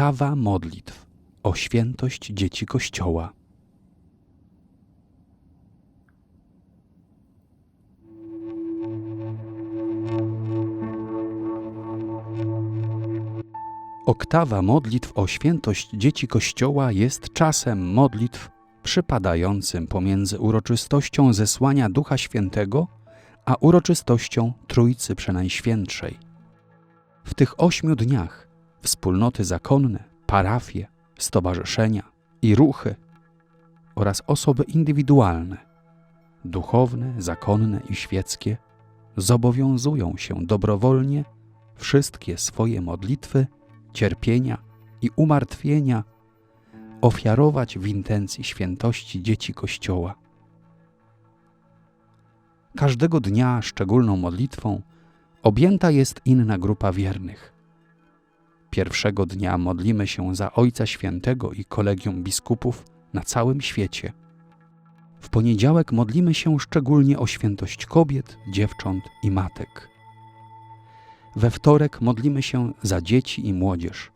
Oktawa modlitw o świętość dzieci Kościoła. Oktawa modlitw o świętość dzieci Kościoła jest czasem modlitw przypadającym pomiędzy uroczystością zesłania Ducha Świętego a uroczystością Trójcy Przenajświętszej. W tych ośmiu dniach wspólnoty zakonne, parafie, stowarzyszenia i ruchy oraz osoby indywidualne, duchowne, zakonne i świeckie, zobowiązują się dobrowolnie wszystkie swoje modlitwy, cierpienia i umartwienia ofiarować w intencji świętości dzieci Kościoła. Każdego dnia szczególną modlitwą objęta jest inna grupa wiernych. Pierwszego dnia modlimy się za Ojca Świętego i kolegium biskupów na całym świecie. W poniedziałek modlimy się szczególnie o świętość kobiet, dziewcząt i matek. We wtorek modlimy się za dzieci i młodzież.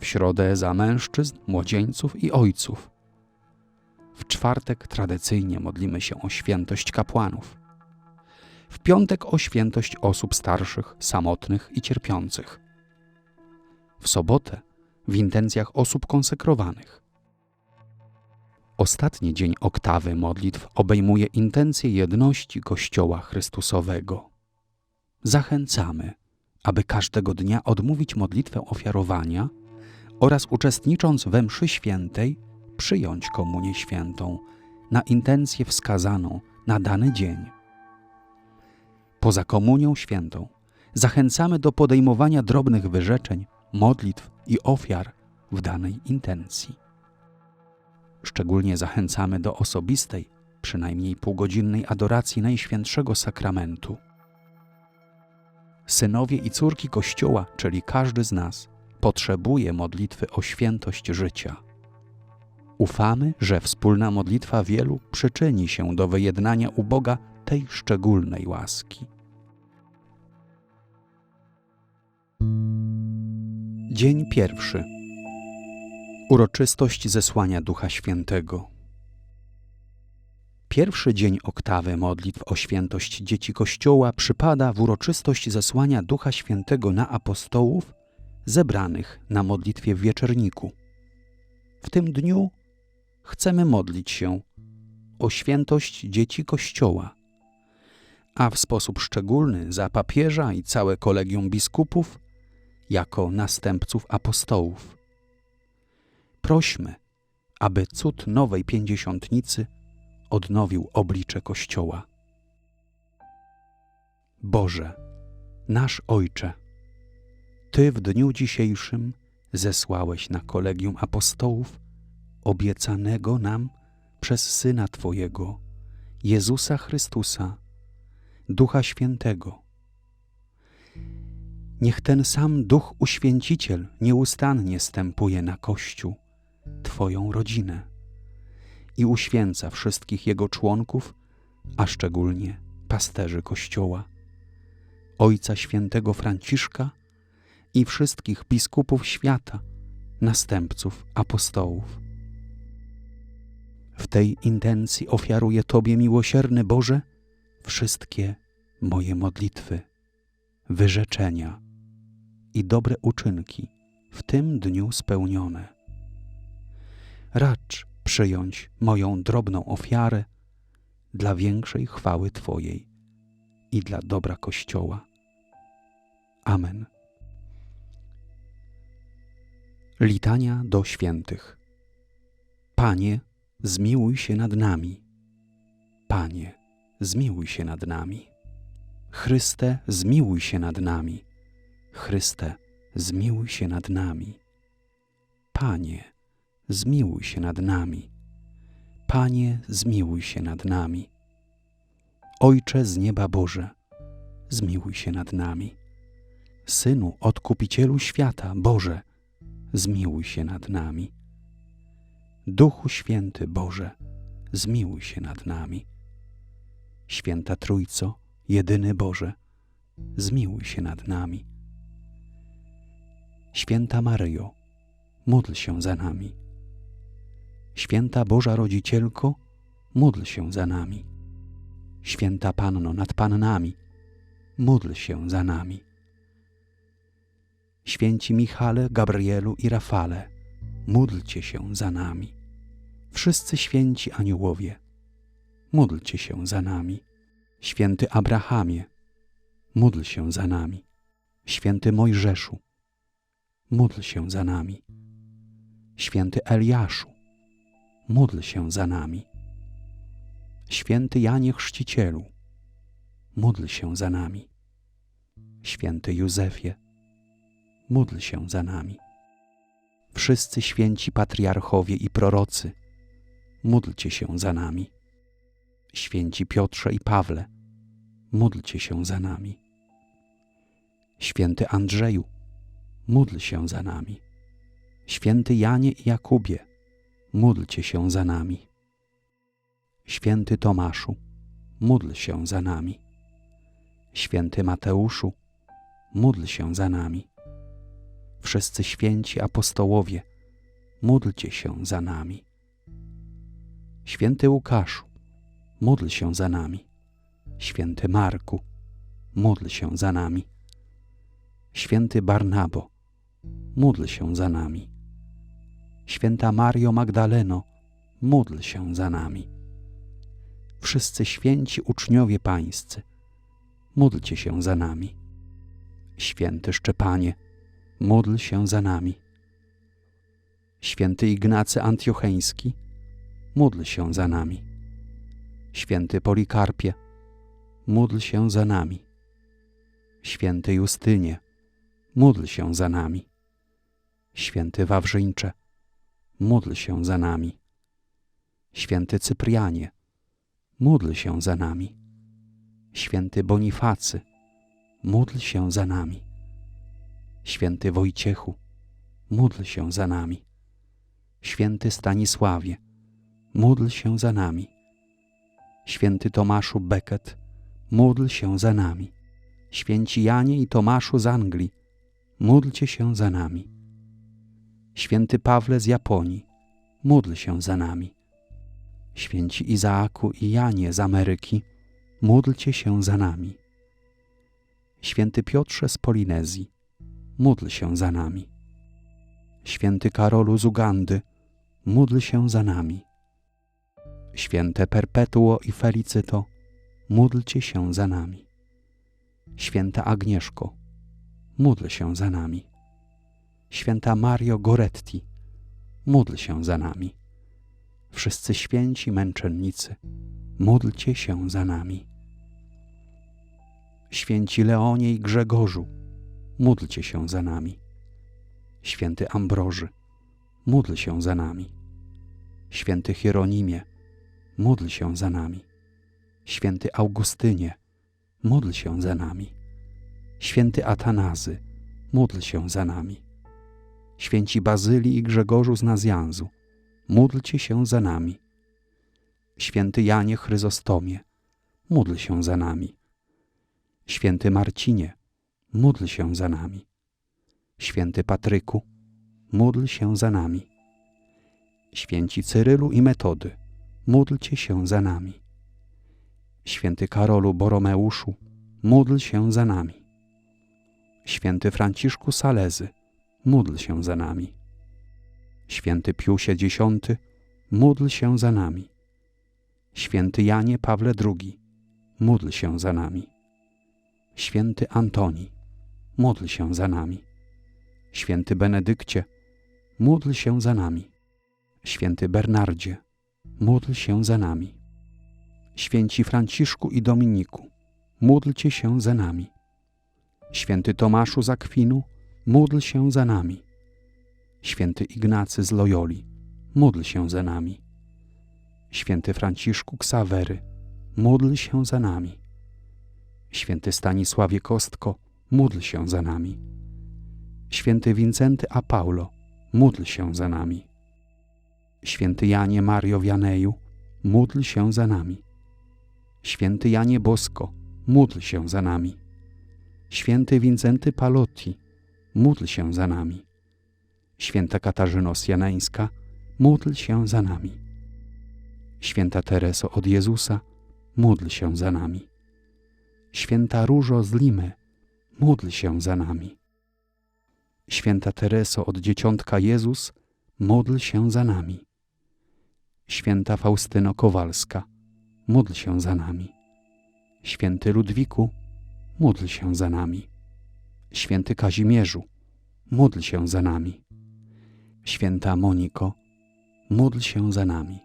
W środę za mężczyzn, młodzieńców i ojców. W czwartek tradycyjnie modlimy się o świętość kapłanów. W piątek o świętość osób starszych, samotnych i cierpiących. W sobotę w intencjach osób konsekrowanych. Ostatni dzień oktawy modlitw obejmuje intencje jedności Kościoła Chrystusowego. Zachęcamy, aby każdego dnia odmówić modlitwę ofiarowania oraz uczestnicząc we mszy świętej przyjąć komunię świętą na intencję wskazaną na dany dzień. Poza komunią świętą zachęcamy do podejmowania drobnych wyrzeczeń, modlitw i ofiar w danej intencji. Szczególnie zachęcamy do osobistej, przynajmniej półgodzinnej adoracji Najświętszego Sakramentu. Synowie i córki Kościoła, czyli każdy z nas, potrzebuje modlitwy o świętość życia. Ufamy, że wspólna modlitwa wielu przyczyni się do wyjednania u Boga tej szczególnej łaski. Dzień pierwszy. Uroczystość zesłania Ducha Świętego. Pierwszy dzień oktawy modlitw o świętość dzieci Kościoła przypada w uroczystość zesłania Ducha Świętego na apostołów zebranych na modlitwie w wieczerniku. W tym dniu chcemy modlić się o świętość dzieci Kościoła, a w sposób szczególny za papieża i całe kolegium biskupów jako następców apostołów. Prośmy, aby cud nowej pięćdziesiątnicy odnowił oblicze Kościoła. Boże, nasz Ojcze, Ty w dniu dzisiejszym zesłałeś na kolegium apostołów obiecanego nam przez Syna Twojego, Jezusa Chrystusa, Ducha Świętego. Niech ten sam Duch Uświęciciel nieustannie stępuje na Kościół, Twoją rodzinę i uświęca wszystkich jego członków, a szczególnie pasterzy Kościoła, Ojca Świętego Franciszka i wszystkich biskupów świata, następców apostołów. W tej intencji ofiaruję Tobie, miłosierny Boże, wszystkie moje modlitwy, wyrzeczenia i dobre uczynki w tym dniu spełnione. Racz przyjąć moją drobną ofiarę dla większej chwały Twojej i dla dobra Kościoła. Amen. Litania do świętych. Panie, zmiłuj się nad nami. Panie, zmiłuj się nad nami. Chryste, zmiłuj się nad nami. Chryste, zmiłuj się nad nami. Panie, zmiłuj się nad nami. Panie, zmiłuj się nad nami. Ojcze z nieba Boże, zmiłuj się nad nami. Synu, Odkupicielu świata, Boże, zmiłuj się nad nami. Duchu Święty Boże, zmiłuj się nad nami. Święta Trójco, jedyny Boże, zmiłuj się nad nami. Święta Maryjo, módl się za nami. Święta Boża Rodzicielko, módl się za nami. Święta Panno nad Pannami, módl się za nami. Święci Michale, Gabrielu i Rafale, módlcie się za nami. Wszyscy święci aniołowie, módlcie się za nami. Święty Abrahamie, módl się za nami. Święty Mojżeszu, módl się za nami. Święty Eliaszu, módl się za nami. Święty Janie Chrzcicielu, módl się za nami. Święty Józefie, módl się za nami. Wszyscy święci patriarchowie i prorocy, módlcie się za nami. Święci Piotrze i Pawle, módlcie się za nami. Święty Andrzeju, módl się za nami. Święty Janie i Jakubie, módlcie się za nami. Święty Tomaszu, módl się za nami. Święty Mateuszu, módl się za nami. Wszyscy święci apostołowie, módlcie się za nami. Święty Łukaszu, módl się za nami. Święty Marku, módl się za nami. Święty Barnabo, módl się za nami. Święta Mario Magdaleno, módl się za nami. Wszyscy święci uczniowie pańscy, módlcie się za nami. Święty Szczepanie, módl się za nami. Święty Ignacy Antiocheński, módl się za nami. Święty Polikarpie, módl się za nami. Święty Justynie, módl się za nami. Święty Wawrzyńcze, módl się za nami. Święty Cyprianie, módl się za nami. Święty Bonifacy, módl się za nami. Święty Wojciechu, módl się za nami. Święty Stanisławie, módl się za nami. Święty Tomaszu Becket, módl się za nami. Święci Janie i Tomaszu z Anglii, módlcie się za nami. Święty Pawle z Japonii, módl się za nami. Święci Izaaku i Janie z Ameryki, módlcie się za nami. Święty Piotrze z Polinezji, módl się za nami. Święty Karolu z Ugandy, módl się za nami. Święte Perpetuo i Felicyto, módlcie się za nami. Święta Agnieszko, módl się za nami. Święta Mario Goretti, módl się za nami. Wszyscy święci męczennicy, módlcie się za nami. Święci Leonie i Grzegorzu, módlcie się za nami. Święty Ambroży, módl się za nami. Święty Hieronimie, módl się za nami. Święty Augustynie, módl się za nami. Święty Atanazy, módl się za nami. Święci Bazyli i Grzegorzu z Nazjanzu, módlcie się za nami. Święty Janie Chryzostomie, módl się za nami. Święty Marcinie, módl się za nami. Święty Patryku, módl się za nami. Święci Cyrylu i Metody, módlcie się za nami. Święty Karolu Boromeuszu, módl się za nami. Święty Franciszku Salezy, módl się za nami. Święty Piusie X, módl się za nami. Święty Janie Pawle II, módl się za nami. Święty Antoni, módl się za nami. Święty Benedykcie, módl się za nami. Święty Bernardzie, módl się za nami. Święci Franciszku i Dominiku, módlcie się za nami. Święty Tomaszu z Akwinu, módl się za nami. Święty Ignacy z Loyoli, módl się za nami. Święty Franciszku Ksawery, módl się za nami. Święty Stanisławie Kostko, módl się za nami. Święty Wincenty a Paulo, módl się za nami. Święty Janie Mario Wianeju, módl się za nami. Święty Janie Bosko, módl się za nami. Święty Wincenty Palotti, módl się za nami. Święta Katarzyno Sjaneńska, módl się za nami. Święta Tereso od Jezusa, módl się za nami. Święta Różo z Limy, módl się za nami. Święta Tereso od Dzieciątka Jezus, módl się za nami. Święta Faustyno Kowalska, módl się za nami. Święty Ludwiku, módl się za nami. Święty Kazimierzu, módl się za nami. Święta Moniko, módl się za nami.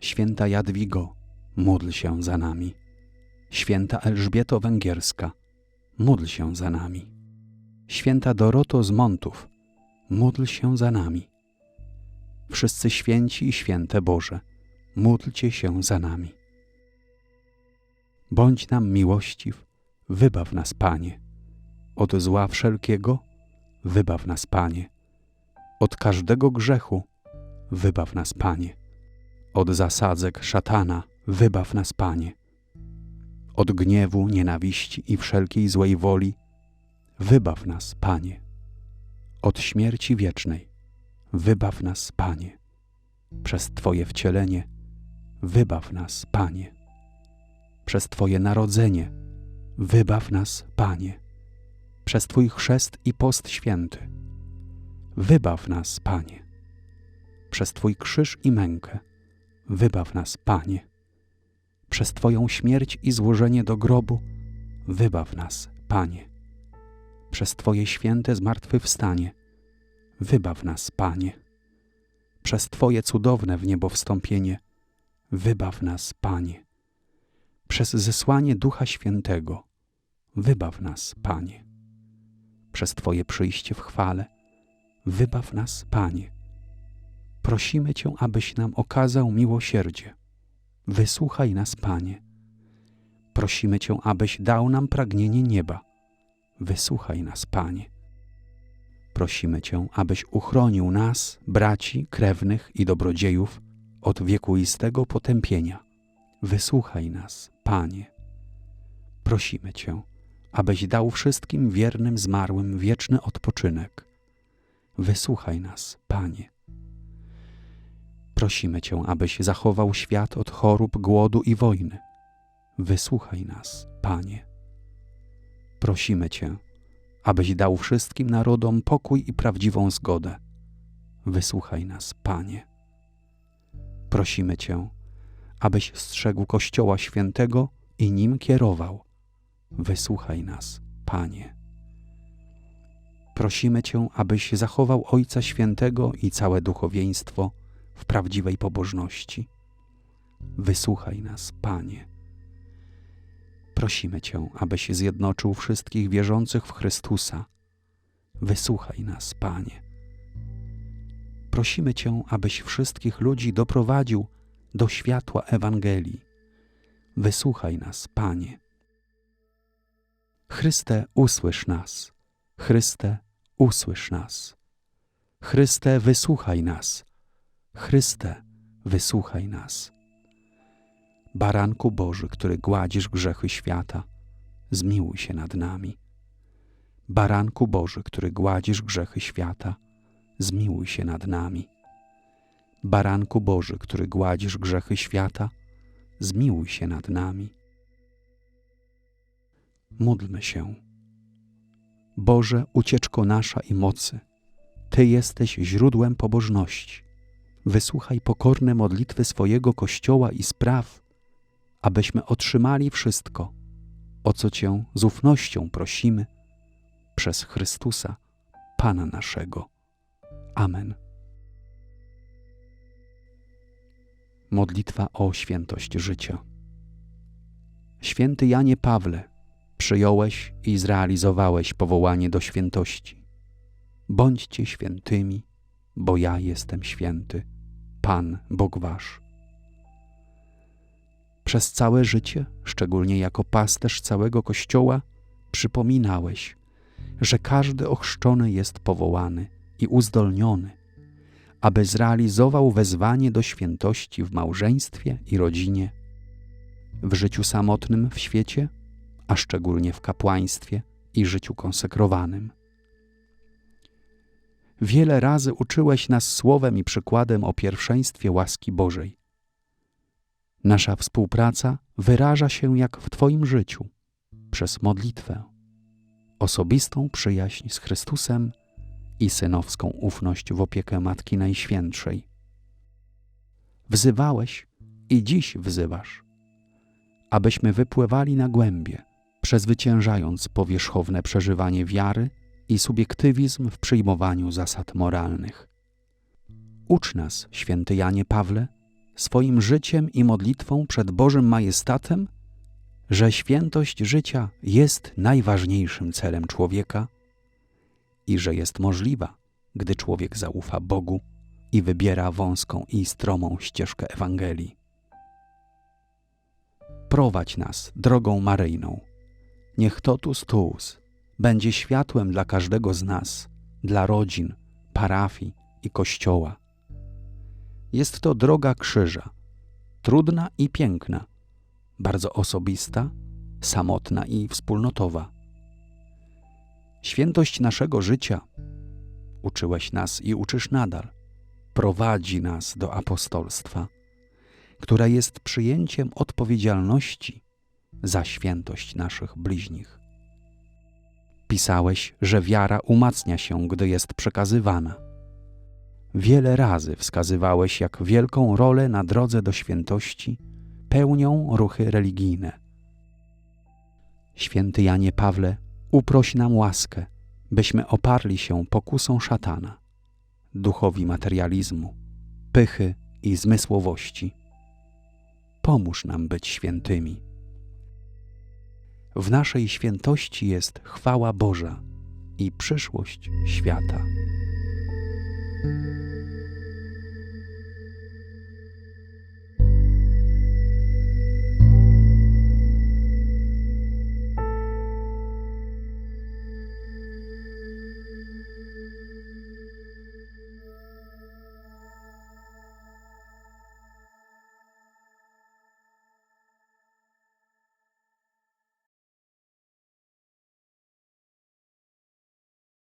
Święta Jadwigo, módl się za nami. Święta Elżbieto Węgierska, módl się za nami. Święta Doroto z Montów, módl się za nami. Wszyscy święci i święte Boże, módlcie się za nami. Bądź nam miłościw, wybaw nas, Panie. Od zła wszelkiego, wybaw nas, Panie. Od każdego grzechu, wybaw nas, Panie. Od zasadzek szatana, wybaw nas, Panie. Od gniewu, nienawiści i wszelkiej złej woli, wybaw nas, Panie. Od śmierci wiecznej, wybaw nas, Panie. Przez Twoje wcielenie, wybaw nas, Panie. Przez Twoje narodzenie, wybaw nas, Panie. Przez Twój chrzest i post święty, wybaw nas, Panie. Przez Twój krzyż i mękę, wybaw nas, Panie. Przez Twoją śmierć i złożenie do grobu, wybaw nas, Panie. Przez Twoje święte zmartwychwstanie, wybaw nas, Panie. Przez Twoje cudowne w niebo wstąpienie, wybaw nas, Panie. Przez zesłanie Ducha Świętego, wybaw nas, Panie. Przez Twoje przyjście w chwale, wybaw nas, Panie. Prosimy Cię, abyś nam okazał miłosierdzie. Wysłuchaj nas, Panie. Prosimy Cię, abyś dał nam pragnienie nieba. Wysłuchaj nas, Panie. Prosimy Cię, abyś uchronił nas, braci, krewnych i dobrodziejów, od wiekuistego potępienia. Wysłuchaj nas, Panie. Prosimy Cię, abyś dał wszystkim wiernym zmarłym wieczny odpoczynek. Wysłuchaj nas, Panie. Prosimy Cię, abyś zachował świat od chorób, głodu i wojny. Wysłuchaj nas, Panie. Prosimy Cię, abyś dał wszystkim narodom pokój i prawdziwą zgodę. Wysłuchaj nas, Panie. Prosimy Cię, abyś strzegł Kościoła Świętego i nim kierował. Wysłuchaj nas, Panie. Prosimy Cię, abyś zachował Ojca Świętego i całe duchowieństwo w prawdziwej pobożności. Wysłuchaj nas, Panie. Prosimy Cię, abyś zjednoczył wszystkich wierzących w Chrystusa. Wysłuchaj nas, Panie. Prosimy Cię, abyś wszystkich ludzi doprowadził do światła Ewangelii. Wysłuchaj nas, Panie. Chryste, usłysz nas. Chryste, usłysz nas. Chryste, wysłuchaj nas. Chryste, wysłuchaj nas. Baranku Boży, który gładzisz grzechy świata, zmiłuj się nad nami. Baranku Boży, który gładzisz grzechy świata, zmiłuj się nad nami. Baranku Boży, który gładzisz grzechy świata, zmiłuj się nad nami. Módlmy się. Boże, ucieczko nasza i mocy, Ty jesteś źródłem pobożności. Wysłuchaj pokorne modlitwy swojego Kościoła i spraw, abyśmy otrzymali wszystko, o co Cię z ufnością prosimy, przez Chrystusa, Pana naszego. Amen. Modlitwa o świętość życia. Święty Janie Pawle, przyjąłeś i zrealizowałeś powołanie do świętości. Bądźcie świętymi, bo ja jestem święty, Pan Bóg Wasz. Przez całe życie, szczególnie jako pasterz całego Kościoła, przypominałeś, że każdy ochrzczony jest powołany i uzdolniony, aby zrealizował wezwanie do świętości w małżeństwie i rodzinie, w życiu samotnym w świecie, a szczególnie w kapłaństwie i życiu konsekrowanym. wiele razy uczyłeś nas słowem i przykładem o pierwszeństwie łaski Bożej. Nasza współpraca wyraża się jak w Twoim życiu, przez modlitwę, osobistą przyjaźń z Chrystusem i synowską ufność w opiekę Matki Najświętszej. Wzywałeś i dziś wzywasz, abyśmy wypływali na głębie, przezwyciężając powierzchowne przeżywanie wiary i subiektywizm w przyjmowaniu zasad moralnych. Ucz nas, święty Janie Pawle, swoim życiem i modlitwą przed Bożym Majestatem, że świętość życia jest najważniejszym celem człowieka i że jest możliwa, gdy człowiek zaufa Bogu i wybiera wąską i stromą ścieżkę Ewangelii. Prowadź nas drogą Maryjną. Niech totus tuus będzie światłem dla każdego z nas, dla rodzin, parafii i kościoła. Jest to droga krzyża, trudna i piękna, bardzo osobista, samotna i wspólnotowa. Świętość naszego życia, uczyłeś nas i uczysz nadal, prowadzi nas do apostolstwa, które jest przyjęciem odpowiedzialności za świętość naszych bliźnich. Pisałeś, że wiara umacnia się, gdy jest przekazywana. Wiele razy wskazywałeś, jak wielką rolę na drodze do świętości pełnią ruchy religijne. Święty Janie Pawle, uproś nam łaskę, byśmy oparli się pokusą szatana, duchowi materializmu, pychy i zmysłowości. Pomóż nam być świętymi. W naszej świętości jest chwała Boża i przyszłość świata.